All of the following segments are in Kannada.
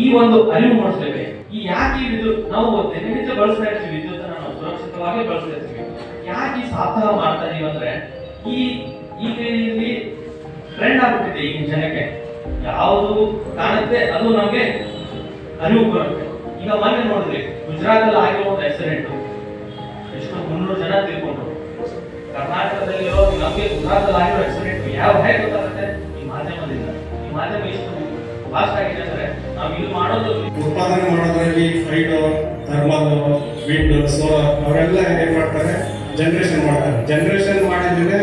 ಈ ಒಂದು ಅರಿವು ಮೂಡಿಸ್ಲೇಬೇಕು ಈ ಯಾಕೆ ಈ ವಿದ್ಯುತ್ ನಾವು ದಿನನಿತ್ಯ ಬಳಸ್ತಾ ಇರ್ತೀವಿ ವಿದ್ಯುತ್ ನಾವು ಸುರಕ್ಷಿತವಾಗಿ ಬಳಸ್ತಾ ಇರ್ತೀವಿ. ಯಾಕೆ ಈ ಸಾಧನ ಮಾಡ್ತಾ ಇದೀವಿ ಅಂದ್ರೆ ಈ ಈ ಇಲ್ಲಿ ಟ್ರೆಂಡ್ ಆಗ್ಬಿಟ್ಟಿದೆ ಈಗಿನ ಜನಕ್ಕೆ. ಯಾವುದು ಕಾಣುತ್ತೆ ಅದು ನಮಗೆ ಅರಿವು ಬರುತ್ತೆ. ಈಗ ಮೊನ್ನೆ ನೋಡಿದ್ರಿ ಗುಜರಾತ್ ಅಲ್ಲಿ ಆಗಿರೋ ಒಂದು ಆಕ್ಸಿಡೆಂಟ್ ಎಷ್ಟು ಮುನ್ನೂರು ಜನ ತಿಳ್ಕೊಂಡ್ರು. ಕರ್ನಾಟಕದಲ್ಲಿರೋ ನಮಗೆ ಗುಜರಾತ್ ಅಲ್ಲಿ ಆಗಿರೋ ಆಕ್ಸಿಡೆಂಟ್ ಯಾವ ಹೇಗೆ ಗೊತ್ತಾಗುತ್ತೆ? ಈ ಮಾಧ್ಯಮದಿಂದ. ಈ ಮಾಧ್ಯಮ ಎಷ್ಟು ಉತ್ಪಾದನೆ ಮಾಡೋದ್ರಲ್ಲಿ ಹೈಡ್ರೋ ಥರ್ಮಲ್ ವಿಂಡ್ ಸೋಲಾರ್ ಅವರೆಲ್ಲ ಏನ್ ಮಾಡ್ತಾರೆ ಜನರೇಷನ್ ಮಾಡ್ತಾರೆ. ಜನರೇಷನ್ ಮಾಡಿದ್ರೆ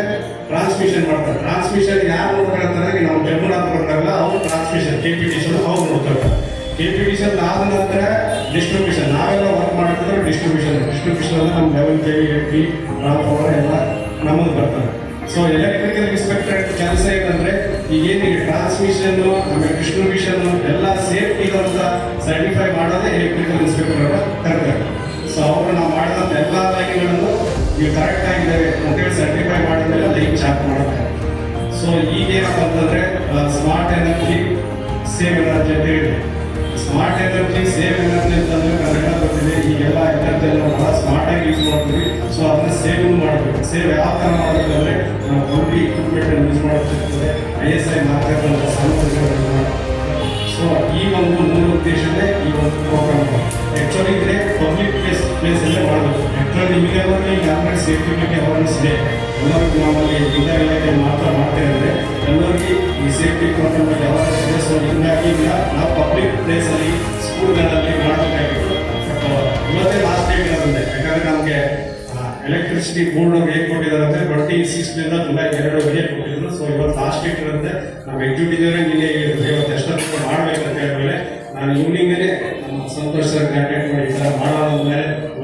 ಟ್ರಾನ್ಸ್ಮಿಷನ್ ಮಾಡ್ತಾರೆ. ಟ್ರಾನ್ಸ್ಮಿಷನ್ ಯಾರು ನೋಡ್ಕೊಳ್ತಾರೆ ನಾವು ಜಮ್ಮು ಬಂದಾಗಲ್ಲ ಅವ್ರು ಟ್ರಾನ್ಸ್ಮಿಷನ್ ಕೆ ಪಿ ಟಿ ಅವ್ರು ನೋಡ್ಕೊಳ್ತಾರೆ ಕೆ ಪಿ ಟಿ ಆದ ನಂತರ ಡಿಸ್ಟ್ರಿಬ್ಯೂಷನ್ ನಾವೆಲ್ಲ ವರ್ಕ್ ಮಾಡಿದ್ರೆ ಡಿಸ್ಟ್ರಿಬ್ಯೂಷನ್ ಡಿಸ್ಟ್ರಿಬ್ಯೂಷನ್ ನಮ್ಮ eleven K V P transformer ಎಲ್ಲ ನಮಗೆ ಬರ್ತಾರೆ. ಸೊ ಎಲೆಕ್ಟ್ರಿಕಲ್ ಇನ್ಸ್ಪೆಕ್ಟರ್ ಕೆಲಸ ಏನಂದ್ರೆ ಈಗ ಟ್ರಾನ್ಸ್ಮಿಷನ್ ಆಮೇಲೆ ಡಿಸ್ಟ್ರಿಬ್ಯೂಷನ್ ಎಲ್ಲ ಸೇಫ್ಟಿ ಅಂತ ಸರ್ಟಿಫೈ ಮಾಡೋದೇ ಎಲೆಕ್ಟ್ರಿಕಲ್ ಇನ್ಸ್ಪೆಕ್ಟರ್ ಅವರ ಕರ್ತಾರೆ ಸೊ ಅವರು ನಾವು ಮಾಡಿದಂಥ ಎಲ್ಲ ಲೈನ್ಗಳನ್ನು ನೀವು ಕರೆಕ್ಟ್ ಆಗಿದ್ದಾವೆ ಅಂತೇಳಿ ಸರ್ಟಿಫೈ ಮಾಡಿದ್ಮೇಲೆ ಲೈನ್ ಚಾಕ್ ಮಾಡುತ್ತೆ ಸೊ ಈಗೇನಪ್ಪ ಅಂತಂದ್ರೆ ಸ್ಮಾರ್ಟ್ ಎನರ್ಜಿ ಸೇವ್ ಎನರ್ಜಿ ಅಂತ ಹೇಳಿದೆ ಸ್ಮಾರ್ಟ್ ಎನರ್ಜಿ ಸೇವ್ ಎನರ್ಜಿ ಅಂತಂದ್ರೆ ಕನ್ನಡ ಗೊತ್ತಿದೆ, ಈಗೆಲ್ಲ ಎನರ್ಜಿ ಬಹಳ ಸ್ಮಾರ್ಟ್ ಆಗಿ ಯೂಸ್ ಮಾಡ್ತೀವಿ. ಸೊ ಅದನ್ನ ಸೇವ್ ಮಾಡಬೇಕು. ಸೇವ್ ಯಾವ ಥರ ಮಾಡಬೇಕಂದ್ರೆ, ನಾವು ಇಕ್ವಿಪ್ಮೆಂಟ್ ಯೂಸ್ ಮಾಡಬೇಕಾಗ್ತದೆ I S I mark so ಈ ಒಂದು ಮೂಲ ಉದ್ದೇಶವೇ ಈ ಒಂದು ಪ್ರೋಗ್ರಾಮ್ ಆಕ್ಚುಲಿ ಇದೆ ಪಬ್ಲಿಕ್ ಪ್ಲೇಸ್ ಪ್ಲೇಸಲ್ಲೇ ಮಾಡಬೇಕು ಮಾಡಬೇಕು ನಿಮಗೆ ನಿಮಗೆಲ್ಲ ಈಗ ಆಲ್ರೆಡಿ ಸೇಫ್ಟಿ ಬಗ್ಗೆ ಅವೇರ್ನೆಸ್ ಇದೆ ಎಲ್ಲರಿಗೂ ನಾವಲ್ಲಿ ವಿದ್ಯಾ ಎಲೆಕ್ಟ್ರಿಸಿಟಿ ಬೋರ್ಡ್ ಅವ್ರು ಹೇಗೆ ಕೊಟ್ಟಿದ್ದಾರೆ ಅಂದ್ರೆ ಟ್ವೆಂಟಿ ಸಿಕ್ಸ್ನಿಂದ ಜುಲೈ ಎರಡುವರೆಗೆ ಕೊಟ್ಟಿದ್ರು. ಸೊ ಇವತ್ತು ಲಾಸ್ಟ್ ಡೇಟ್ ಇರುತ್ತೆ ನಮ್ಮ ಎಕ್ಸಿಕ್ಯೂಟಿವ್ ನಿನ್ನೆ ಹೇಳಿದ್ರು ಇವತ್ತು ಎಷ್ಟೊತ್ತು ಮಾಡಬೇಕಂತ ಹೇಳಿದ್ರೆ ನಾನು ಈವ್ನಿಂಗೇ ನಮ್ಮ ಸಂತೋಷ್ ಸರ್ ಕಾಂಟ್ಯಾಕ್ಟ್ ಮಾಡಿ ಈ ಥರ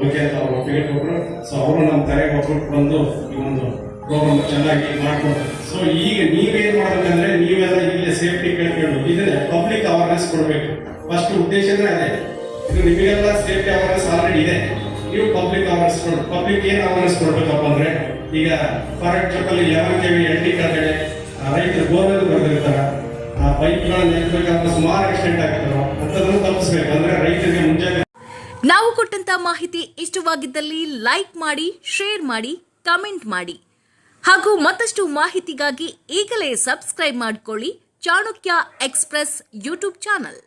ಓಕೆ ಅಂತ ಅವ್ರು ಒಪ್ಪಿಗೆ ಕೊಟ್ಟರು ಸೊ ಅವರು ನಮ್ಮ ತಲೆಗೆ ಒಪ್ಪಿಟ್ಟು ಬಂದು ಈ ಒಂದು ಪ್ರೋಗ್ರಾಮ್ ಚೆನ್ನಾಗಿ ಮಾಡ್ಕೊಂಡು ಸೊ ಈಗ ನೀವೇನು ಮಾಡ್ಬೇಕಂದ್ರೆ ನೀವೆಲ್ಲ ಇಲ್ಲಿ ಸೇಫ್ಟಿ ಕೇಳ್ಕೊಂಡು ಇದನ್ನ ಪಬ್ಲಿಕ್ ಅವೇರ್ನೆಸ್ ಕೊಡಬೇಕು. ಫಸ್ಟ್ ಉದ್ದೇಶನೇ ಅದೇ. ಇದು ನಿಮಗೆಲ್ಲ ಸೇಫ್ಟಿ ಅವೇರ್ನೆಸ್ ಆಲ್ರೆಡಿ ಇದೆ. ನೀವು ಪಬ್ಲಿಕ್ ಅವೇರ್ನೆಸ್ ಕೊಡ್ ಪಬ್ಲಿಕ್ ಏನ್ ಅವೇರ್ನೆಸ್ ಕೊಡ್ಬೇಕಪ್ಪ ಅಂದ್ರೆ, ಈಗ for example eleven K V L T ಕೆಳಗಡೆ ರೈತರು ಬೋರ್ವೆಲ್ ಬರೆದಿರ್ತಾರ, ಆ ಪೈಪ್ಗಳನ್ನ ನಿಲ್ಬೇಕಾದ್ರೆ ಸುಮಾರು ಆಕ್ಸಿಡೆಂಟ್ ಆಗ್ತಾರೋ ಅಂತದನ್ನು ತಪ್ಪಿಸ್ಬೇಕು. ಅಂದ್ರೆ ರೈತರಿಗೆ ಮುಂಜಾನೆ ನಾವು ಕೊಟ್ಟಂತ ಮಾಹಿತಿ ಇಷ್ಟವಾಗಿದ್ದಲ್ಲಿ ಲೈಕ್ ಮಾಡಿ ಶೇರ್ ಮಾಡಿ ಕಮೆಂಟ್ ಮಾಡಿ. ಹಾಗೂ ಮತ್ತಷ್ಟು ಮಾಹಿತಿಗಾಗಿ ಈಗಲೇ ಸಬ್ಸ್ಕ್ರೈಬ್ ಮಾಡಿಕೊಳ್ಳಿ ಚಾಣಕ್ಯ ಎಕ್ಸ್ಪ್ರೆಸ್ ಯೂಟ್ಯೂಬ್ ಚಾನಲ್.